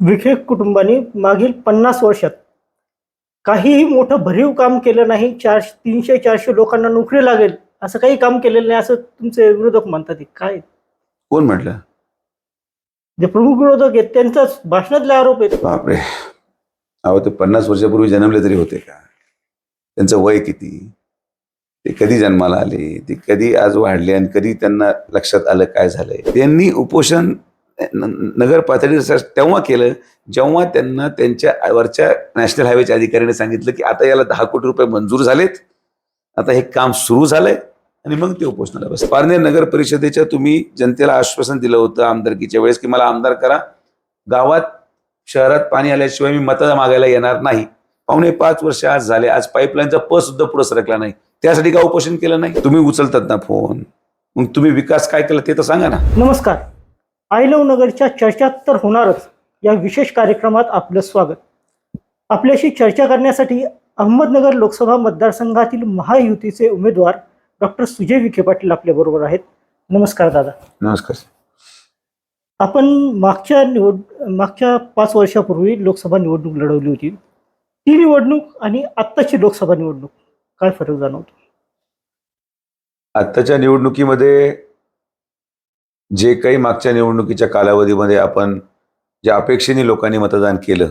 विखे कुटुंबाने मागील पन्नास वर्षात काहीही मोठं भरीव काम केलं नाही चार तीनशे चारशे लोकांना नोकरी लागेल असं काही काम केलेलं नाही असं तुमचे विरोधक म्हणतात. काय? कोण म्हटलं? जे प्रमुख विरोधक आहेत त्यांचाच भाषणातले आरोप आहेत. बापरे. अहो ते पन्नास वर्षापूर्वी जन्मले तरी होते का? त्यांचं वय किती? ते कधी जन्माला आले? ते कधी आज वाढले? आणि कधी त्यांना लक्षात आलं काय झालंय? त्यांनी उपोषण नगर पातळीवर तेव्हा केलं जेव्हा त्यांना त्यांच्या वरच्या नॅशनल हायवेच्या अधिकाऱ्याने सांगितलं की आता याला दहा कोटी रुपये मंजूर झालेत आता हे काम सुरू झालंय आणि मग ते उपोषणाला बस. पारनेर नगर परिषदेच्या तुम्ही जनतेला आश्वासन दिलं होतं आमदारकीच्या वेळेस की मला आमदार करा. गावात शहरात पाणी आल्याशिवाय मी मतं मागायला येणार नाही. पावणे पाच वर्ष आज झाले आज पाईपलाईनचा प सुद्धा पुढे सरकला नाही. त्यासाठी का उपोषण केलं नाही? तुम्ही उचलतात ना फोन. मग तुम्ही विकास काय केला ते तर सांगा ना. नमस्कार. आय लव्ह नगरच्या चर्चेत तर होणारच. या विशेष कार्यक्रमात आपलं स्वागत. आपल्याशी चर्चा करण्यासाठी अहमदनगर लोकसभा मतदारसंघातील महायुतीचे उमेदवार डॉक्टर सुजय विखे पाटील आपल्याबरोबर आहेत. नमस्कार दादा. नमस्कार आपण मागच्या निवड मागच्या पाच वर्षापूर्वी लोकसभा निवडणूक लढवली होती. ती निवडणूक आणि आत्ताची लोकसभा निवडणूक काय फरक जाणवतो? आत्ताच्या निवडणुकीमध्ये जे काही मागच्या निवडणुकीच्या कालावधीमध्ये आपण ज्या अपेक्षेने लोकांनी मतदान केलं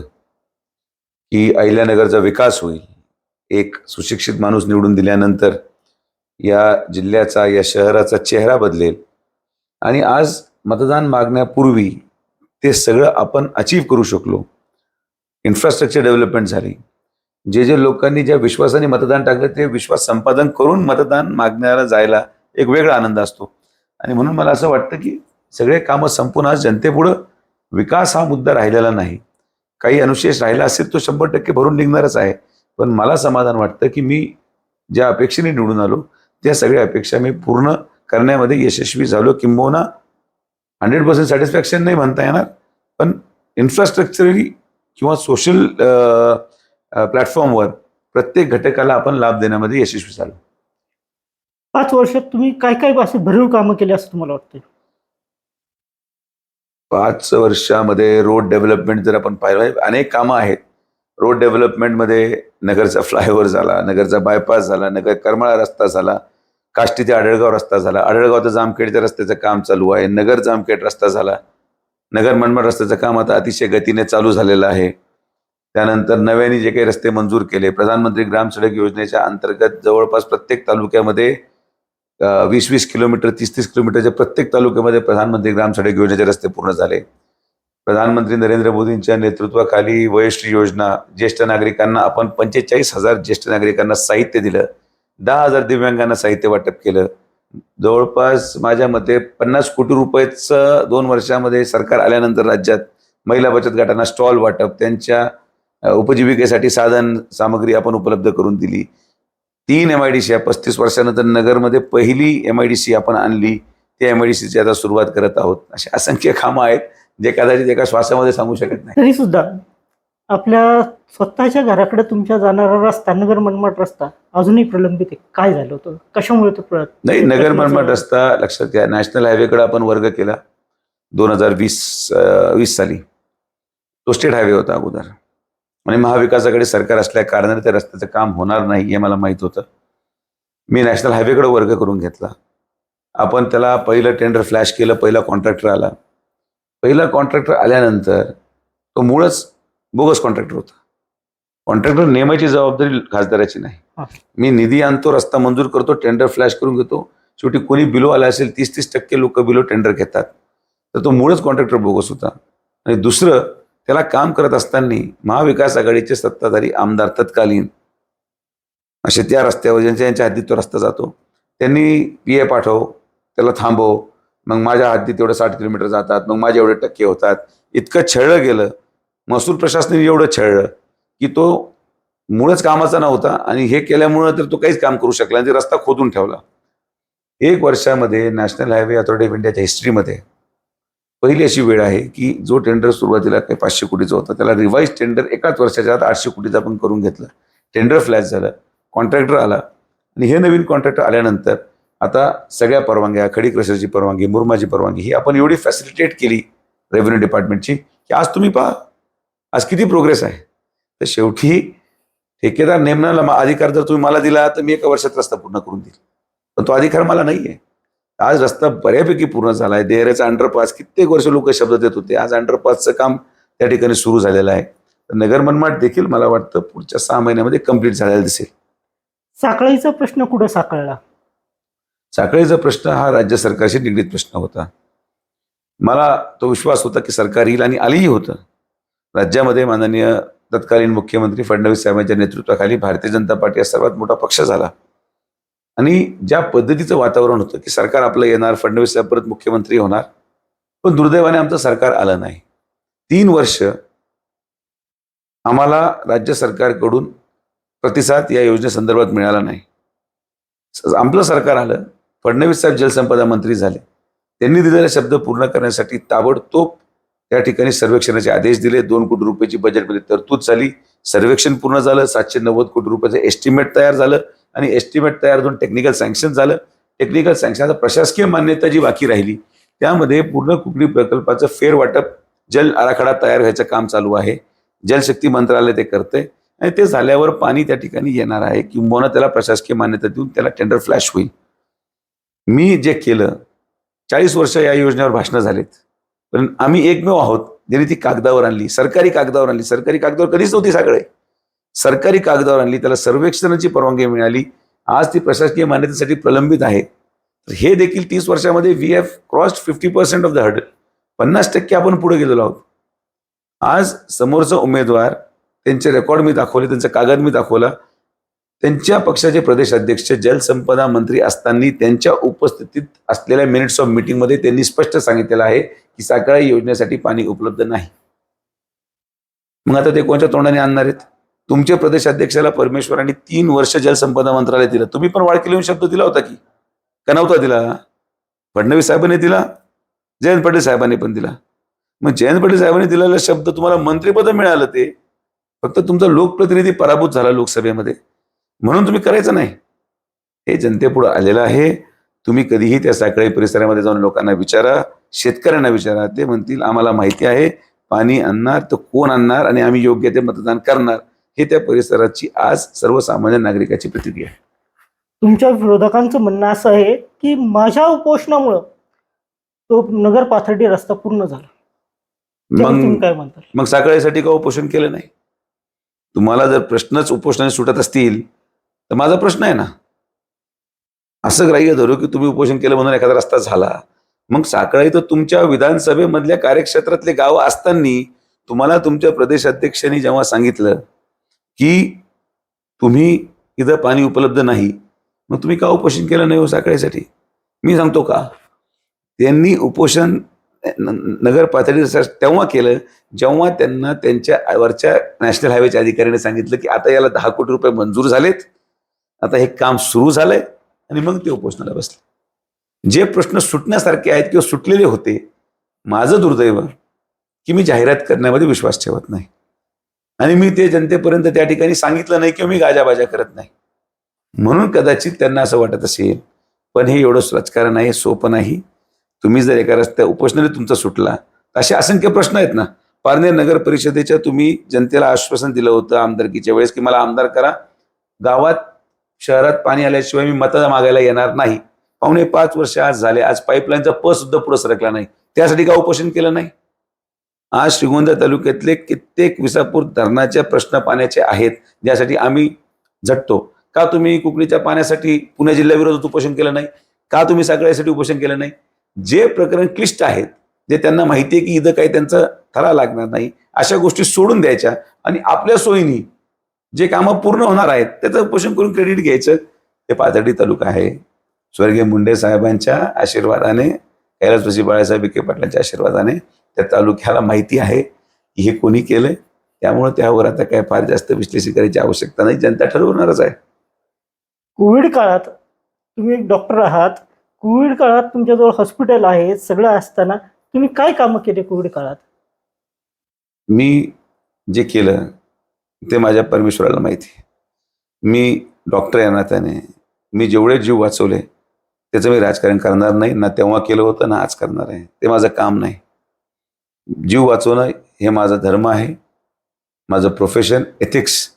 की अहिल्यानगरचा विकास होईल एक सुशिक्षित माणूस निवडून दिल्यानंतर या जिल्ह्याचा या शहराचा चेहरा बदलेल. आणि आज मतदान मागण्यापूर्वी ते सगळं आपण अचीव करू शकलो. इन्फ्रास्ट्रक्चर डेव्हलपमेंट झाली. जे जे लोकांनी ज्या विश्वासाने मतदान टाकलं ते विश्वास संपादन करून मतदान मागण्याला जायला एक वेगळा आनंद असतो. आणि म्हणून मला असं वाटतं की सगळे कामं संपून आज जनतेपुढं विकास हा मुद्दा राहिलेला नाही. काही अनुशेष राहिला असेल तो शंभर टक्के भरून निघणारच आहे. पण मला समाधान वाटतं की मी ज्या अपेक्षेने निवडून आलो त्या सगळ्या अपेक्षा मी पूर्ण करण्यामध्ये यशस्वी झालो. किंबहुना हंड्रेड पर्सेंट सॅटिस्फॅक्शन नाही म्हणता येणार पण इन्फ्रास्ट्रक्चरली किंवा सोशल प्लॅटफॉर्मवर प्रत्येक घटकाला आपण लाभ देण्यामध्ये यशस्वी झालो. पाच वर्षात तुम्ही काय काय असे भरीव कामं केली असं तुम्हाला वाटतं पाच वर्षामध्ये रोड डेव्हलपमेंट जर आपण पाहिलं म्हणजे अनेक कामं आहेत. रोड डेव्हलपमेंटमध्ये नगरचा फ्लायओव्हर झाला नगरचा बायपास झाला नगर करमाळा रस्ता झाला काष्टी ते आडळगाव रस्ता झाला. आडळगाव ते जामखेडच्या रस्त्याचं काम चालू आहे. नगर जामखेड रस्ता झाला. नगर मनमाड रस्त्याचं काम आता अतिशय गतीने चालू झालेलं आहे. त्यानंतर नव्याने जे काही रस्ते मंजूर केले प्रधानमंत्री ग्राम सडक योजनेच्या अंतर्गत जवळपास प्रत्येक तालुक्यामध्ये वीस वीस किलोमीटर तीस तीस किलोमीटरच्या प्रत्येक तालुक्यामध्ये प्रधानमंत्री ग्राम सडक योजनेचे रस्ते पूर्ण झाले. प्रधानमंत्री नरेंद्र मोदींच्या नेतृत्वाखाली वयश्री योजना ज्येष्ठ नागरिकांना आपण पंचेचाळीस हजार ज्येष्ठ नागरिकांना साहित्य दिलं दहा हजार दिव्यांगांना साहित्य वाटप केलं. जवळपास माझ्या मते पन्नास कोटी रुपयेचं दोन वर्षामध्ये सरकार आल्यानंतर राज्यात महिला बचत गटांना स्टॉल वाटप त्यांच्या उपजीविकेसाठी साधन सामग्री आपण उपलब्ध करून दिली. तीन एम आय डी सी पस्तीस वर्षानंतर नगरमध्ये पहिली एम आय डी सी आपण आणली त्या एम आय डी सीची आता सुरुवात करत आहोत. अशी असंख्य कामं आहेत जे कदाचित एका श्वासामध्ये सांगू शकत नाही. तरी सुद्धा आपल्या स्वतःच्या घराकडे तुमच्या जाणारा रस्ता नगर मनमाड रस्ता अजूनही प्रलंबित आहे. काय झालं होतं? कशामुळे तो प्र- नाही नगर मनमाड रस्ता लक्षात घ्या. नॅशनल हायवेकडे आपण वर्ग केला दोन हजार वीस वीस साली. तो स्टेट हायवे होता अगोदर. आणि महाविकासाकडे सरकार असल्या कारणाने त्या रस्त्याचं काम होणार नाही हे मला माहीत होतं. मी नॅशनल हायवेकडे वर्ग करून घेतला. आपण त्याला पहिलं टेंडर फ्लॅश केलं पहिला कॉन्ट्रॅक्टर आला. पहिला कॉन्ट्रॅक्टर आल्यानंतर तो मुळच बोगस कॉन्ट्रॅक्टर होता. कॉन्ट्रॅक्टर नेमायची जबाबदारी खासदाराची नाही. मी निधी आणतो रस्ता मंजूर करतो टेंडर फ्लॅश करून घेतो. शेवटी कोणी बिलो आला असेल तीस तीस टक्के लोक बिलो टेंडर घेतात. तर तो मुळच कॉन्ट्रॅक्टर बोगस होता. आणि दुसरं त्याला काम करत असताना महाविकास आघाडीचे सत्ताधारी आमदार तत्कालीन असे त्या रस्त्यावर ज्यांच्या यांच्या हद्दीत तो रस्ता जातो त्यांनी पी ए पाठव त्याला थांबव. मग माझ्या हद्दीत एवढं साठ किलोमीटर जातात मग माझे एवढे टक्के होतात. इतकं छळलं गेलं. महसूल प्रशासनाने एवढं छळलं की तो मुळच कामाचा नव्हता आणि हे केल्यामुळं तर तो काहीच काम करू शकला आणि रस्ता खोदून ठेवला. एक वर्षामध्ये नॅशनल हायवे अथॉरिटी ऑफ इंडियाच्या हिस्ट्रीमध्ये पहिली अशी वेळ आहे की जो टेंडर सुरुवातीला काही पाचशे कोटीचा होता त्याला रिवाईज टेंडर एकाच वर्षाच्या आत आठशे कोटीचा आपण करून घेतलं. टेंडर फ्लॅश झालं कॉन्ट्रॅक्टर आला आणि हे नवीन कॉन्ट्रॅक्टर आल्यानंतर आता सगळ्या परवानग्या खडी क्रशरची परवानगी मुरमाची परवानगी ही आपण एवढी फॅसिलिटेट केली रेव्हेन्यू डिपार्टमेंटची की आज तुम्ही पहा आज किती प्रोग्रेस आहे. तर शेवटी ठेकेदार नेमण्याला अधिकार जर तुम्ही मला दिला तर मी एका वर्षात रस्ता पूर्ण करून देईल. पण तो अधिकार मला नाही आहे आज रस्ता बऱ्यापैकी पूर्ण झाला आहे देहऱ्याचा अंडरपास कित्येक वर्ष लोक शब्द देत होते. आज अंडरपासचं काम त्या ठिकाणी सुरू झालेलं आहे. तर नगर मनमाड देखील मला वाटतं पुढच्या सहा महिन्यामध्ये कंप्लीट झालेला दिसेल. साखळीचा प्रश्न कुठं साकारला साखळीचा प्रश्न हा राज्य सरकारशी निगडीत प्रश्न होता. मला तो विश्वास होता की सरकार येईल आणि आलीही होतं. राज्यामध्ये माननीय तत्कालीन मुख्यमंत्री फडणवीस साहेबांच्या नेतृत्वाखाली भारतीय जनता पार्टी हा सर्वात मोठा पक्ष झाला. आणि ज्या पद्धतीचं वातावरण होतं की सरकार आपलं येणार फडणवीस साहेब परत मुख्यमंत्री होणार पण दुर्दैवाने आमचं सरकार आलं नाही. तीन वर्ष आम्हाला राज्य सरकारकडून प्रतिसाद या योजनेसंदर्भात मिळाला नाही. आपलं सरकार आलं फडणवीस साहेब जलसंपदा मंत्री झाले. त्यांनी दिलेला शब्द पूर्ण करण्यासाठी ताबडतोब त्या ठिकाणी सर्वेक्षणाचे आदेश दिले. दोन कोटी रुपयाची बजेटमध्ये तरतूद झाली. सर्वेक्षण पूर्ण झालं सातशे नव्वद कोटी रुपयाचं एस्टिमेट तयार झालं आणि एस्टिमेट तयार होऊन टेक्निकल सँक्शन झालं. टेक्निकल सँक्शनचा प्रशासकीय मान्यता जी बाकी राहिली त्यामध्ये पूर्ण कुकडी प्रकल्पाचं फेरवाटप जल आराखडा तयार व्हायचं काम चालू आहे. जलशक्ती मंत्रालय ते करते आणि ते झाल्यावर पाणी त्या ठिकाणी येणार आहे किंबहुना त्याला प्रशासकीय मान्यता देऊन त्याला टेंडर फ्लॅश होईल. मी जे केलं चाळीस वर्ष या योजनेवर भाषणं झालेत. पण आम्ही एकमेव आहोत. ज्यांनी ती कागदावर आणली सरकारी कागदावर आणली. सरकारी कागदावर कधीच नव्हती सगळे. सरकारी कागदावर आणली. त्याला सर्वेक्षणाची परवानगी मिळाली. आज ती प्रशासकीय मान्यतेसाठी प्रलंबित आहे. तर हे देखील तीस वर्षामध्ये we have crossed fifty percent of the hurdle पन्नास टक्के आपण पुढे गेलेलो आहोत. आज समोरचा उमेदवार त्यांचे रेकॉर्ड मी दाखवले त्यांचा कागद मी दाखवला. त्यांच्या पक्षाचे प्रदेश अध्यक्ष जलसंपदा मंत्री असताना त्यांच्या उपस्थितीत असलेल्या मिनिट्स ऑफ मिटिंगमध्ये त्यांनी स्पष्ट सांगितलेलं आहे की साखळी योजनेसाठी पाणी उपलब्ध नाही. मग आता ते कोणत्या तोंडाने आणणार आहेत? तुमचे प्रदेशाध्यक्षाला परमेश्वरांनी तीन वर्ष जलसंपदा मंत्रालय दिलं. तुम्ही पण वाळकी लिहून शब्द दिला होता की? का नव्हता दिला? फडणवीस साहेबांनी दिला? जयंत पाटील साहेबांनी पण दिला. मग जयंत पाटील साहेबांनी दिलेला शब्द तुम्हाला मंत्रिपद मिळालं ते. फक्त तुमचा लोकप्रतिनिधी पराभूत झाला लोकसभेमध्ये. म्हणून तुम्ही करायचं नाही. हे जनतेपुढं आलेलं आहे. तुम्ही कधीही त्या साखळी परिसरामध्ये जाऊन लोकांना विचारा. शेतकऱ्यांना विचारा ते म्हणतील आम्हाला माहिती आहे पाणी आणणार तर कोण आणणार आणि आम्ही योग्य ते मतदान करणार. हे त्या परिसराची आज सर्वसामान्य नागरिकाची प्रतिक्रिया आहे. तुमच्या विरोधकांचं म्हणणं असं आहे की माझ्या उपोषणामुळं तो नगर पाथर्डी रस्ता पूर्ण झाला. मग काय म्हणता मग साखळीसाठी का उपोषण केलं नाही? तुम्हाला जर प्रश्नच उपोषणाने सुटत असतील तर माझा प्रश्न आहे ना. असं ग्राह्य धरू की तुम्ही उपोषण केलं म्हणून एखादा रस्ता झाला मग साखळी तर तुमच्या विधानसभेमधल्या कार्यक्षेत्रातले गावं असताना तुम्हाला तुमच्या प्रदेश अध्यक्षांनी जेव्हा सांगितलं की तुम्ही इथं पाणी उपलब्ध नाही मग तुम्ही का उपोषण केलं नाही हो साखळीसाठी मी सांगतो का? त्यांनी उपोषण न- नगर पातळी तेव्हा केलं जेव्हा त्यांना त्यांच्या वरच्या नॅशनल हायवेच्या अधिकाऱ्याने सांगितलं की आता याला दहा कोटी रुपये मंजूर झालेत आता हे काम सुरू झालंय आणि मग ते उपोषणाला बसले. जे प्रश्न सुटण्यासारखे आहेत किंवा सुटलेले होते माझं दुर्दैव की मी जाहिरात करण्यामध्ये विश्वास ठेवत नाही. आणि मी ते जनतेपर्यंत त्या ठिकाणी सांगितलं नाही किंवा मी गाजाबाजा करत नाही. म्हणून कदाचित त्यांना असं वाटत असेल पण हे एवढं राजकारण आहे सोपं नाही. तुम्ही जर एका रस्त्या उपोषणाने तुमचा सुटला. असे असंख्य प्रश्न आहेत ना. पारनेर नगर परिषदेच्या तुम्ही जनतेला आश्वासन दिलं होतं आमदारकीच्या वेळेस की मला आमदार करा. गावात शहरात पाणी आल्याशिवाय मी मत मागायला येणार नाही. पावणे पाच वर्ष आज झाले. आज पाईपलाईनचा प सुद्धा पुढे सरकला नाही. त्यासाठी का उपोषण केलं नाही? आज श्रीगोंदा तालुक्यातले कित्येक विसापूर धरणाच्या प्रश्न पाण्याचे आहेत ज्यासाठी आम्ही झटतो. का तुम्ही कुकणीच्या पाण्यासाठी पुणे जिल्ह्याविरोधात उपोषण केलं नाही? का तुम्ही सगळ्यासाठी उपोषण केलं नाही? जे प्रकरण क्लिष्ट आहेत जे त्यांना माहिती आहे की इथं काही त्यांचा थरा लागणार नाही अशा गोष्टी सोडून द्यायच्या आणि आपल्या सोयीनी जे कामं पूर्ण होणार आहेत त्याचं उपोषण करून क्रेडिट घ्यायचं ते पाथर्डी तालुका आहे. स्वर्गीय मुंडे साहेबांच्या आशीर्वादाने कैलासवासी बाळासाहेब विखे पाटलांच्या आशीर्वादाने त्या तालुक्याला माहिती आहे की हे कोणी केलंय. त्यामुळे त्यावर आता काय फार जास्त विश्लेषण करायची आवश्यकता नाही. जनता ठरवणारच आहे. कोविड काळात तुम्ही एक डॉक्टर आहात. कोविड काळात तुमच्याजवळ हॉस्पिटल आहे सगळं असताना तुम्ही काय कामं केले कोविड काळात? मी जे केलं ते माझ्या परमेश्वराला माहिती मी डॉक्टर या नात्याने मी जेवढे जीव वाचवले त्याचं मी राजकारण करणार नाही ना तेव्हा केलं होतं ना आज करणार आहे. ते माझं काम नाही. जीव वाचवणं हे माझा धर्म आहे. माझं प्रोफेशन एथिक्स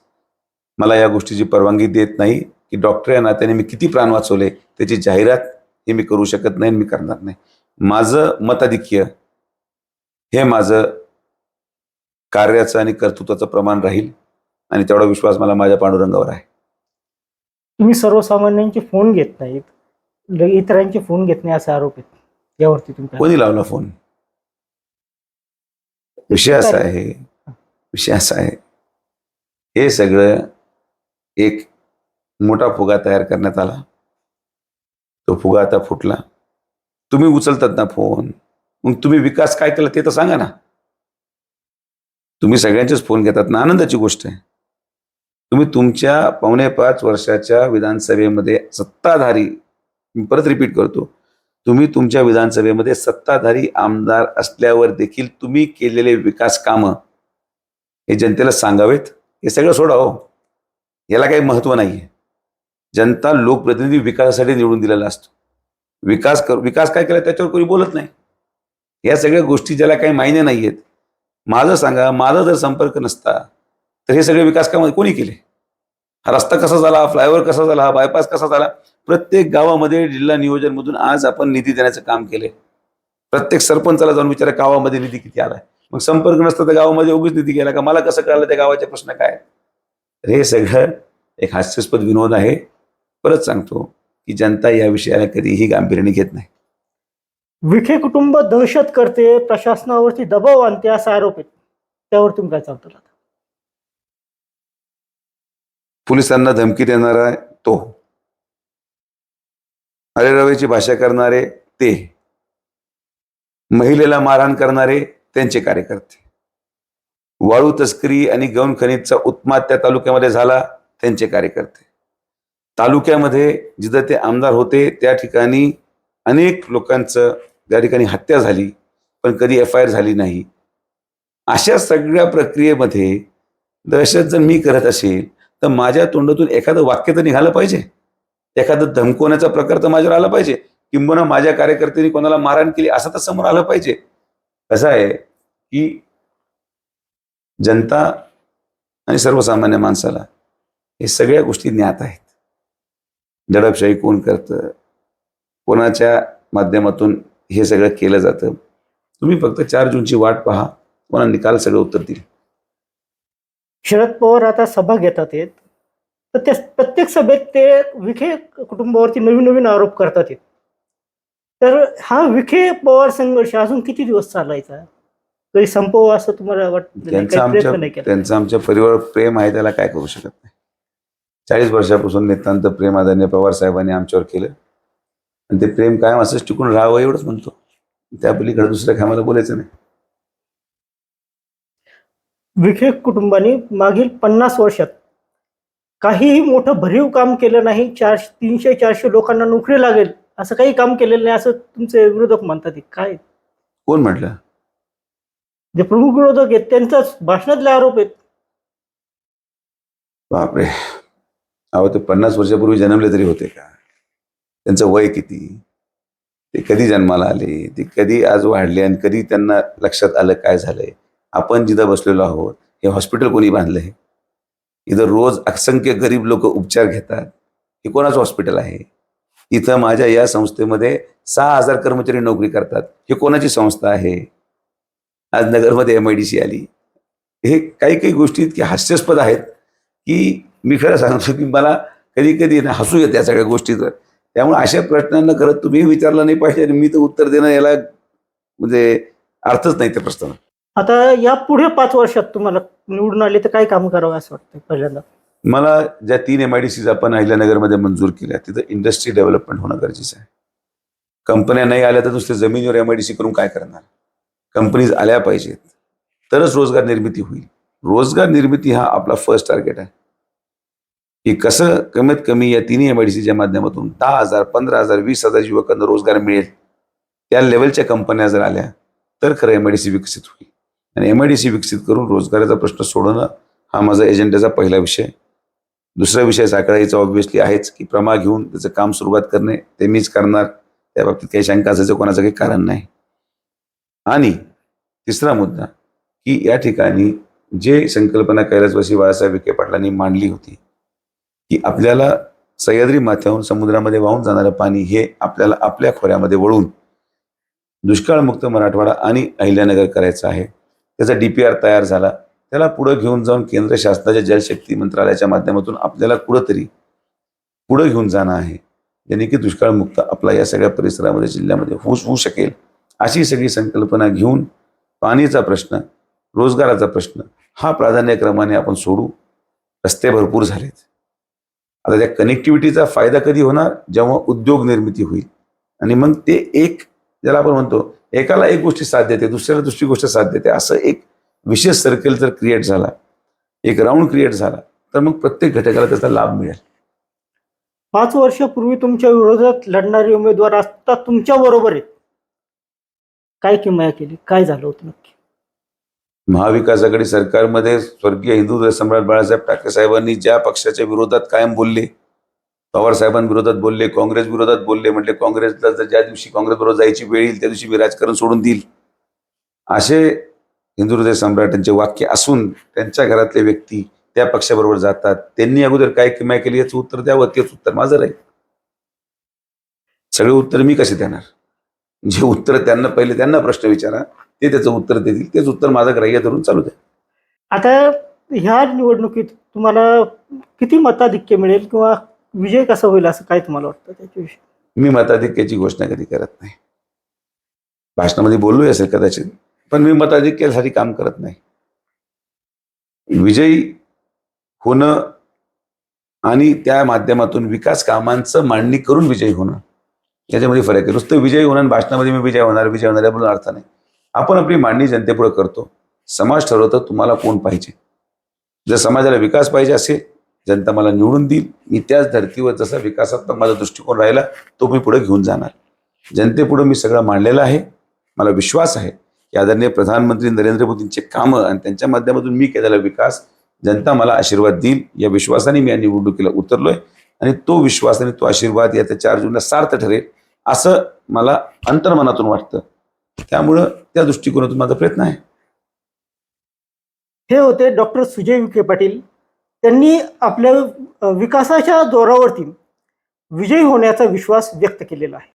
मला या गोष्टीची परवानगी देत नाही की डॉक्टर या नात्याने मी किती प्राण वाचवले त्याची जाहिरात हे मी करू शकत नाही आणि मी करणार नाही. माझं मताधिक्य हे माझं कार्याचं आणि कर्तृत्वाचं प्रमाण राहील आणि तेवढा विश्वास मला माझ्या पांडुरंगावर आहे. तुम्ही सर्वसामान्यांचे फोन घेत नाहीत. इतरांचे फोन घेत नाही असे आरोप आहेत. यावरती तुम्ही कोणी लावला फोन विषय असा आहे. विषय असा आहे. हे सगळं एक मोठा फुगा तयार करण्यात आला. तो फुगा आता फुटला. तुम्ही उचलतात ना फोन मग तुम्ही विकास काय केला ते तर सांगा ना. तुम्ही सगळ्यांचेच फोन घेतात ना. आनंदाची गोष्ट आहे. तुम्ही तुमच्या पावणे पाच वर्षाच्या विधानसभेमध्ये सत्ताधारी मी परत रिपीट करतो. तुम्ही तुमच्या विधानसभेमध्ये सत्ताधारी आमदार असल्यावर देखील तुम्ही केलेले विकास कामं हे जनतेला सांगावेत? हे सगळं सोडा हो. याला काही महत्त्व नाही आहे जनता लोकप्रतिनिधी विकासासाठी निवडून दिलेला असतो. विकास कर विकास काय केला त्याच्यावर कोणी बोलत नाही. या सगळ्या गोष्टी ज्याला काही मायने नाही आहेत माझं सांगा माझा जर संपर्क नसता तर हे सगळे विकास कामं कोणी केले? हा रस्ता कसा झाला हा फ्लायओव्हर कसा झाला हा बायपास कसा झाला? प्रत्येक गावामध्ये जिल्हा नियोजनमधून आज आपण निधी देण्याचं काम केले प्रत्येक सरपंचाला जाऊन विचारा गावामध्ये निधी किती आलाय? मग संपर्क नसता तर गावामध्ये उगीच निधी गेला का? मला कसं कळलं त्या गावाचे प्रश्न काय हे सगळं एक हास्यास्पद विनोद आहे. परत सांगतो की जनता या विषयाला कधीही गांभीर्याने घेत नाही. विखे कुटुंब दहशत करते प्रशासनावरती दबाव आणते असा आरोप आहेत त्यावर तुम्ही काय चालतो? पोलिसांना धमकी देणारा तो अरे रवेची भाषा करणारे ते महिलेला मारहाण करणारे त्यांचे कार्यकर्ते. वाळू तस्करी आणि गौण खनिजचा उत्माद त्या तालुक्यामध्ये झाला त्यांचे कार्यकर्ते. तालुक्यामध्ये जिथं ते आमदार होते त्या ठिकाणी अनेक लोकांचं त्या ठिकाणी हत्या झाली पण कधी एफ आय आर झाली नाही. अशा सगळ्या प्रक्रियेमध्ये दहशत जर मी करत असेल तर माझ्या तोंडातून एखादं वाक्य तर निघालं पाहिजे. एखादं धमकवण्याचा प्रकार तर माझ्यावर आला पाहिजे. किंबहुना माझ्या कार्यकर्त्यांनी कोणाला मारहाण केली असं तर समोर आलं पाहिजे. कसं आहे की जनता आणि सर्वसामान्य माणसाला हे सगळ्या गोष्टी ज्ञात आहेत. दडपशाही कोण करतं? कोणाच्या माध्यमातून हे सगळं केलं जातं? तुम्ही फक्त चार जूनची वाट पहा. कोणा निकाल सगळं उत्तर देईल. शरद पवार आता सभा घेतात आहेत. तर त्या प्रत्येक सभेत ते विखे कुटुंबावरती नवीन नवीन आरोप करतात तर हा विखे पवार संघर्ष अजून किती दिवस चालायचा? कधी संपवा असं तुम्हाला वाटतं? त्यांचं आमच्या परिवार प्रेम आहे त्याला काय करू शकत नाही. चाळीस वर्षापासून नितांत प्रेम आदरणीय पवार साहेबांनी आमच्यावर केलं. आणि ते प्रेम कायम असंच टिकून राहावं एवढंच म्हणतो. त्या पलीकडे दुसरं काय मला बोलायचं नाही. विखे कुटुंबाने मागील पन्नास वर्षात काहीही मोठं भरीव काम केलं नाही चार तीनशे चारशे लोकांना नोकरी लागेल असं काही काम केलेलं नाही असं तुमचे विरोधक म्हणतात. काय? कोण म्हटलं? जे प्रमुख विरोधक आहेत त्यांचाच भाषणातले आरोप आहेत. बापरे. अहो ते पन्नास वर्षापूर्वी जन्मले तरी होते का? त्यांचं वय किती? ते कधी जन्माला आले? ते कधी आज वाढले आणि कधी त्यांना लक्षात आलं काय झालंय? आपण जिथं बसलेलो आहोत हे हॉस्पिटल कोणी बांधलंय? इथं रोज असंख्य गरीब लोक उपचार घेतात. हे कोणाचं हॉस्पिटल आहे? इथं माझ्या या संस्थेमध्ये सहा हजार कर्मचारी नोकरी करतात. हे कोणाची संस्था आहे? आज नगरमध्ये एम आय डी सी आली. हे काही काही गोष्टी इतक्या हास्यास्पद आहेत की मी खरं सांगतो की मला कधी कधी ना हसू येते या सगळ्या गोष्टीचं. त्यामुळे अशा प्रश्नांना खरं तुम्ही विचारलं नाही पाहिजे आणि मी तर उत्तर देणं याला म्हणजे अर्थच नाही त्या प्रश्नाला. आता या पुढे पाच वर्षात तुम्हाला निवडून आले तर काय काम करावं असं वाटतं पहिल्यांदा? मला ज्या तीन एम आय डी सीज आपण अहिल्यानगरमध्ये मंजूर केल्या तिथं इंडस्ट्री डेव्हलपमेंट होणं गरजेचं आहे. कंपन्या नाही आल्या तर दुसऱ्या जमिनीवर एम आय डी सी करून काय करणार? कंपनीज आल्या पाहिजेत. तरच रोजगार निर्मिती होईल. रोजगार निर्मिती हा आपला फर्स्ट टार्गेट आहे. की कसं कमीत कमी या तिन्ही एम आय डी सीच्या माध्यमातून दहा हजार पंधरा हजार वीस हजार युवकांना रोजगार मिळेल? त्या लेवलच्या कंपन्या जर आल्या तर खरं एम आय डी सी विकसित होईल. आणि एम आय डी सी विकसित करून रोजगाराचा प्रश्न सोडवणं हा माझा एजेंड्याचा पहिला विषय. दुसरा विषय साखळाईचा ऑब्व्हियसली आहेच की प्रमा घेऊन त्याचं काम सुरुवात करणे ते मीच करणार त्या बाबतीत काही शंका असायचं कोणाचं काही कारण नाही. आणि तिसरा मुद्दा की या ठिकाणी जे संकल्पना कैलासवासी बाळासाहेब विखे पाटलांनी मांडली होती की आपल्याला सह्याद्री माथ्याहून समुद्रामध्ये वाहून जाणारं पाणी हे आपल्याला आपल्या खोऱ्यामध्ये वळून दुष्काळमुक्त मराठवाडा आणि अहिल्यानगर करायचं आहे. त्याचा डी पी आर तयार झाला. त्याला पुढं घेऊन जाऊन केंद्र शासनाच्या जलशक्ती मंत्रालयाच्या माध्यमातून आपल्याला कुठंतरी पुढं घेऊन जाणं आहे. ज्याने की दुष्काळमुक्त आपला या सगळ्या परिसरामध्ये जिल्ह्यामध्ये होऊ होऊ शकेल. अशी सगळी संकल्पना घेऊन पाणीचा प्रश्न रोजगाराचा प्रश्न हा प्राधान्यक्रमाने आपण सोडू. रस्ते भरपूर झालेत. आता त्या कनेक्टिव्हिटीचा फायदा कधी होणार? जेव्हा उद्योग निर्मिती होईल. आणि मग ते एक ज्याला आपण म्हणतो एकाला एक गोष्टी साथ देते दुसऱ्याला दुसरी गोष्ट साथ देते असं एक विशेष सर्कल जर क्रिएट झाला एक राऊंड क्रिएट झाला तर मग प्रत्येक घटकाला त्याचा लाभ मिळेल. पाच वर्षापूर्वी तुमच्या विरोधात लढणारे उमेदवार आता तुमच्या बरोबर आहेत. काय किमया केली? काय झालं होतं नक्की? महाविकास आघाडी सरकारमध्ये स्वर्गीय हिंदू सम्राट बाळासाहेब ठाकरे साहेबांनी ज्या पक्षाच्या विरोधात कायम बोलले पवार साहेबांविरोधात बोलले काँग्रेस विरोधात बोलले म्हटले काँग्रेसला जर ज्या दिवशी काँग्रेस बरोबर जायची वेळ येईल त्या दिवशी मी राजकारण सोडून देईल. असे हिंदू हृदय सम्राटांचे वाक्य असून त्यांच्या घरातले व्यक्ती त्या पक्षाबरोबर जातात. त्यांनी अगोदर काय किमाय केली याचं उत्तर द्यावं? तेच उत्तर माझं राहील. सगळे उत्तर मी कसे देणार? जे उत्तर त्यांना पहिले त्यांना प्रश्न विचारा. ते त्याचं उत्तर देतील. तेच उत्तर माझं ग्राह्य धरून चालू द्या. आता ह्या निवडणुकीत तुम्हाला किती मताधिक्य मिळेल किंवा विजय कसा होईल असं काय तुम्हाला वाटतं त्याच्याविषयी? मी मताधिक्याची घोषणा कधी करत नाही. भाषणामध्ये बोललोय असेल कदाचित पण मी मताधिक्यासाठी काम करत नाही. विजयी होणं आणि त्या माध्यमातून विकास कामांचं मांडणी करून विजयी होणं याच्यामध्ये फरक आहे. नुसतं विजयी होणं भाषणामध्ये मी विजय होणार विजय होणार या बोलून अर्थ नाही. आपण आपली मांडणी जनतेपुढे करतो. समाज ठरवतं तुम्हाला कोण पाहिजे. जर समाजाला विकास पाहिजे असेल जनता मला निवडून देईल. मी त्याच धर्तीवर जसा विकासात्मक माझा दृष्टिकोन राहिला तो मी पुढे घेऊन जाणार. जनतेपुढे मी सगळं मांडलेलं आहे. मला विश्वास आहे की आदरणीय प्रधानमंत्री नरेंद्र मोदींचे कामं आणि त्यांच्या माध्यमातून मी केलेला विकास जनता मला आशीर्वाद देईल. या विश्वासाने मी या निवडणुकीला उतरलोय आणि तो विश्वास आणि तो आशीर्वाद याच्या चार जूनला सार्थ ठरेल असं मला अंतर्मनातून वाटतं. त्यामुळं त्या दृष्टिकोनातून माझा प्रयत्न आहे. हे होते डॉक्टर सुजय विखे पाटील. त्यांनी आपल्या विकासाच्या जोरावरती विजयी होण्याचा विश्वास व्यक्त केलेला आहे.